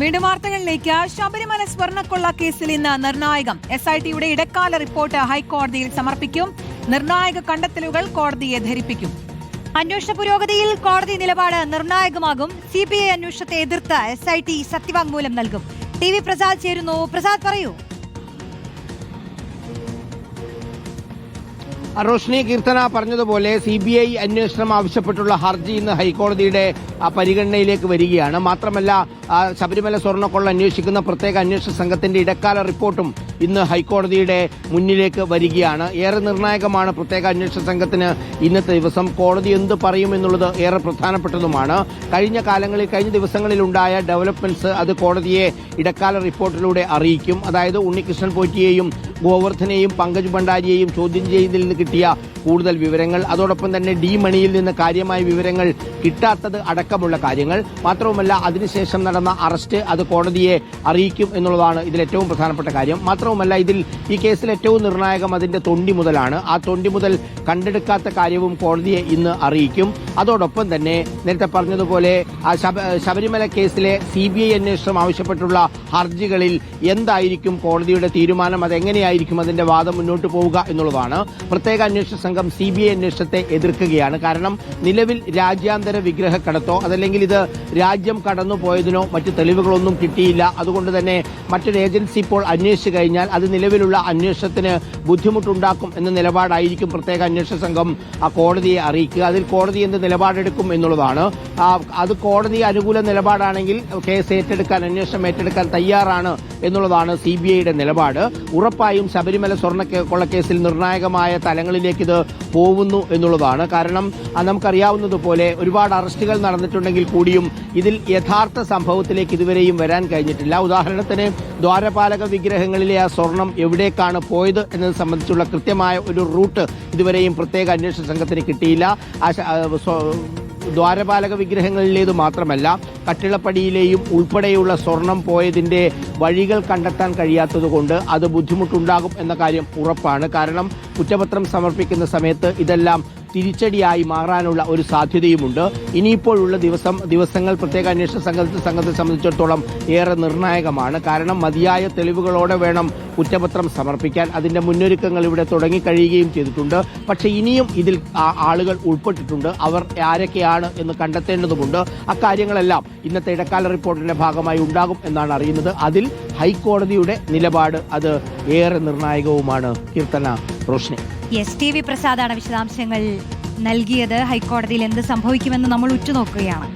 വീണ്ടും വാർത്തകളിലേക്ക് ശബരിമല സ്വർണക്കൊള്ള കേസിൽ ഇന്ന് നിർണായകം. എസ് ഐ ടിയുടെ ഇടക്കാല റിപ്പോർട്ട് ഹൈക്കോടതിയിൽ സമർപ്പിക്കും. നിർണായക കണ്ടെത്തലുകൾ കോടതിയെ ധരിപ്പിക്കും. അന്വേഷണ പുരോഗതിയിൽ കോടതി നിലപാട് നിർണായകമാകും. സി ബി ഐ അന്വേഷണത്തെ എതിർത്ത് എസ് ഐ ടി സത്യവാങ്മൂലം നൽകും. ടി വി പ്രസാദ് ചേരുന്നു. പ്രസാദ് പറയൂ. റോഷ്നി കീർത്തന പറഞ്ഞതുപോലെ സി ബി ഐ അന്വേഷണം ആവശ്യപ്പെട്ടുള്ള ഹർജി ഇന്ന് ഹൈക്കോടതിയുടെ പരിഗണനയിലേക്ക് വരികയാണ്. മാത്രമല്ല ശബരിമല സ്വർണക്കൊള്ള അന്വേഷിക്കുന്ന പ്രത്യേക അന്വേഷണ സംഘത്തിന്റെ ഇടക്കാല റിപ്പോർട്ടും ഇന്ന് ഹൈക്കോടതിയുടെ മുന്നിലേക്ക് വരികയാണ്. ഏറെ നിർണായകമാണ് പ്രത്യേക അന്വേഷണ സംഘത്തിന് ഇന്നത്തെ ദിവസം കോടതി എന്ത് പറയും എന്നുള്ളത് ഏറെ പ്രധാനപ്പെട്ടതുമാണ്. കഴിഞ്ഞ കാലങ്ങളിൽ കഴിഞ്ഞ ദിവസങ്ങളിൽ ഉണ്ടായ ഡെവലപ്മെന്റ്സ് അത് കോടതിയെ ഇടക്കാല റിപ്പോർട്ടിലൂടെ അറിയിക്കും. അതായത് ഉണ്ണികൃഷ്ണൻ പോറ്റിയെയും ഗോവർദ്ധനെയും പങ്കജ് ഭണ്ഡാരിയെയും ചോദ്യം ചെയ്തതിൽ നിന്ന് കിട്ടിയ കൂടുതൽ വിവരങ്ങൾ. അതോടൊപ്പം തന്നെ ഡി മണിയിൽ നിന്ന് കാര്യമായ വിവരങ്ങൾ കിട്ടാത്തത് അടക്കമുള്ള കാര്യങ്ങൾ. മാത്രവുമല്ല അതിനുശേഷം നടന്ന അറസ്റ്റ് അത് കോടതിയെ അറിയിക്കും എന്നുള്ളതാണ് ഇതിൽ ഏറ്റവും പ്രധാനപ്പെട്ട കാര്യം. മാത്രവുമല്ല ഇതിൽ ഈ കേസിൽ ഏറ്റവും നിർണായകം അതിന്റെ തൊണ്ടി മുതലാണ്. ആ തൊണ്ടി മുതൽ കണ്ടെടുക്കാത്ത കാര്യവും കോടതിയെ ഇന്ന് അറിയിക്കും. അതോടൊപ്പം തന്നെ നേരത്തെ പറഞ്ഞതുപോലെ ശബരിമല കേസിലെ സി ബി ഐ അന്വേഷണം ആവശ്യപ്പെട്ടുള്ള ഹർജികളിൽ എന്തായിരിക്കും കോടതിയുടെ തീരുമാനം അതെങ്ങനെയായിരിക്കും അതിന്റെ വാദം മുന്നോട്ട് പോവുക എന്നുള്ളതാണ്. പ്രത്യേക അന്വേഷണ സംഘം സി ബി ഐ അന്വേഷണത്തെ എതിർക്കുകയാണ്. കാരണം നിലവിൽ രാജ്യാന്തര വിഗ്രഹ കടത്തോ അതല്ലെങ്കിൽ ഇത് രാജ്യം കടന്നു പോയതിനോ മറ്റ് തെളിവുകളൊന്നും കിട്ടിയില്ല. അതുകൊണ്ട് തന്നെ മറ്റൊരു ഏജൻസി ഇപ്പോൾ അന്വേഷിച്ചു കഴിഞ്ഞാൽ അത് നിലവിലുള്ള അന്വേഷണത്തിന് ബുദ്ധിമുട്ടുണ്ടാക്കും എന്ന നിലപാടായിരിക്കും പ്രത്യേക അന്വേഷണ സംഘം ആ കോടതിയെ അറിയിക്കുക. അതിൽ കോടതി എന്ത് നിലപാടെടുക്കും എന്നുള്ളതാണ്. അത് കോടതി അനുകൂല നിലപാടാണെങ്കിൽ കേസ് ഏറ്റെടുക്കാൻ അന്വേഷണം ഏറ്റെടുക്കാൻ തയ്യാറാണ് എന്നുള്ളതാണ് സി ബി ഐയുടെ നിലപാട്. ഉറപ്പായും ശബരിമല സ്വർണ കൊള്ളക്കേസിൽ നിർണായകമായ തലങ്ങളിലേക്ക് ഇത് പോകുന്നു എന്നുള്ളതാണ്. കാരണം നമുക്കറിയാവുന്നതുപോലെ ഒരുപാട് അറസ്റ്റുകൾ നടന്നിട്ടുണ്ടെങ്കിൽ കൂടിയും ഇതിൽ യഥാർത്ഥ സംഭവത്തിലേക്ക് ഇതുവരെയും വരാൻ കഴിഞ്ഞിട്ടില്ല. ഉദാഹരണത്തിന് ദ്വാരപാലക വിഗ്രഹങ്ങളിലെ ആ സ്വർണം എവിടേക്കാണ് പോയത് എന്നത് സംബന്ധിച്ചുള്ള കൃത്യമായ ഒരു റൂട്ട് ഇതുവരെയും പ്രത്യേക അന്വേഷണ സംഘത്തിന് കിട്ടിയില്ല. ദ്വാരപാലക വിഗ്രഹങ്ങളിലേത് മാത്രമല്ല കട്ടിളപ്പടിയിലെയും ഉൾപ്പെടെയുള്ള സ്വർണം പോയതിന്റെ വഴികൾ കണ്ടെത്താൻ കഴിയാത്തതുകൊണ്ട് അത് ബുദ്ധിമുട്ടുണ്ടാകും എന്ന കാര്യം ഉറപ്പാണ്. കാരണം കുറ്റപത്രം സമർപ്പിക്കുന്ന സമയത്ത് ഇതെല്ലാം തിരിച്ചടിയായി മാറാനുള്ള ഒരു സാധ്യതയുമുണ്ട്. ഇനിയിപ്പോഴുള്ള ദിവസം ദിവസങ്ങൾ പ്രത്യേക അന്വേഷണ സംഘത്തെ സംഘത്തെ സംബന്ധിച്ചിടത്തോളം ഏറെ നിർണായകമാണ്. കാരണം മതിയായ തെളിവുകളോടെ വേണം കുറ്റപത്രം സമർപ്പിക്കാൻ. അതിന്റെ മുന്നൊരുക്കങ്ങൾ ഇവിടെ തുടങ്ങിക്കഴിയുകയും ചെയ്തിട്ടുണ്ട്. പക്ഷേ ഇനിയും ഇതിൽ ആളുകൾ ഉൾപ്പെട്ടിട്ടുണ്ട്. അവർ ആരൊക്കെയാണ് എന്ന് കണ്ടെത്തേണ്ടതുണ്ട് അക്കാര്യങ്ങളെല്ലാം ഇന്നത്തെ ഇടക്കാല റിപ്പോർട്ടിന്റെ ഭാഗമായി ഉണ്ടാകും എന്നാണ് അറിയുന്നത്. അതിൽ ഹൈക്കോടതിയുടെ നിലപാട് അത് ഏറെ നിർണായകവുമാണ്. Keerthana Roshni S T V പ്രസാദാണ് വിശദാംശങ്ങൾ നൽകിയത്. ഹൈക്കോടതിയിൽ എന്ത് സംഭവിക്കുമെന്ന് നമ്മൾ ഉറ്റുനോക്കുകയാണ്.